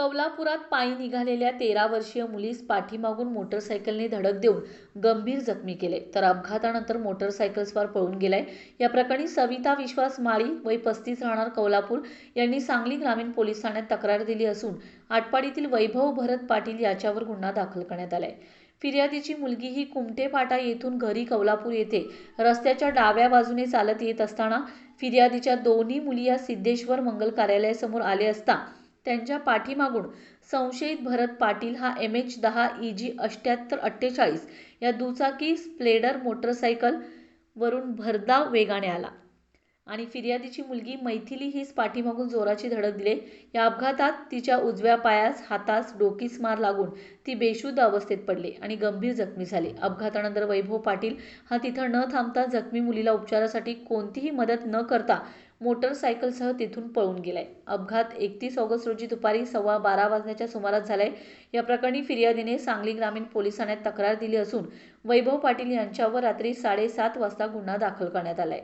कौलापुरात पायी निघालेल्या तेरा वर्षीय मुलीस पाठीमागून मोटरसायकलने धडक देऊन गंभीर जखमी केले. तर अपघातानंतर मोटरसायकलस्वार पळून गेलाय. या प्रकरणी सविता विश्वास माळी वय पस्तीस राहणार कौलापूर यांनी सांगली ग्रामीण पोलीस ठाण्यात तक्रार दिली असून आटपाडीतील वैभव भरत पाटील याच्यावर गुन्हा दाखल करण्यात आलाय. फिर्यादीची मुलगी ही कुमटे फाटा येथून घरी कौलापूर येथे रस्त्याच्या डाव्या बाजूने चालत येत असताना फिर्यादीच्या दोन्ही मुली या सिद्धेश्वर मंगल कार्यालयासमोर आले असता त्यांच्या पाठीमागून संशयित भरत पाटील हा एम एच दहा ई जी अष्ट्याहत्तर अठ्ठेचाळीस या दुचाकी स्प्लेडर मोटरसायकल वरून भरधाव वेगाने आला. आणि फिर्यादीची मुलगी मैथिली हीच पाठीमागून जोराची धडक दिले. या अपघातात तिच्या उजव्या पायास हातास डोकीस मार लागून ती बेशुद्ध अवस्थेत पडली आणि गंभीर जखमी झाली. अपघातानंतर वैभव पाटील हा तिथं न थांबता जखमी मुलीला उपचारासाठी कोणतीही मदत न करता मोटरसायकलसह तिथून पळून गेलाय. अपघात एकतीस ऑगस्ट रोजी दुपारी सव्वा बारा वाजण्याच्या सुमारास झालाय. या प्रकरणी फिर्यादीने सांगली ग्रामीण पोलीस ठाण्यात तक्रार दिली असून वैभव पाटील यांच्यावर रात्री साडेसात वाजता गुन्हा दाखल करण्यात आलाय.